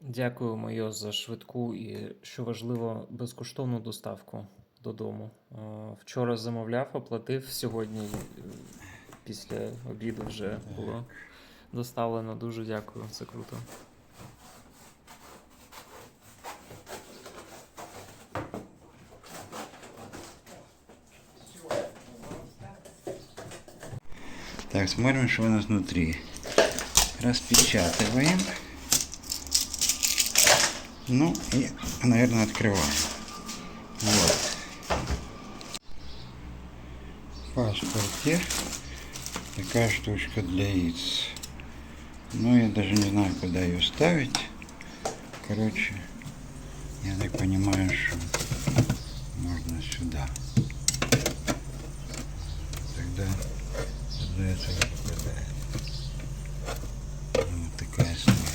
Дякую, Майо, за швидку і, що важливо, безкоштовну доставку додому. Вчора замовляв, оплатив, сьогодні е, після обіду вже було доставлено. Дуже дякую, це круто. Так, смотрим, что у нас внутри. Распечатываем. Ну и, наверное, открываем. Вот. В паспорте такая штучка для яиц. Ну, я даже не знаю, куда ее ставить. Короче, я так понимаю, что можно сюда. Тогда, тогда это не попадает. Вот такая штука.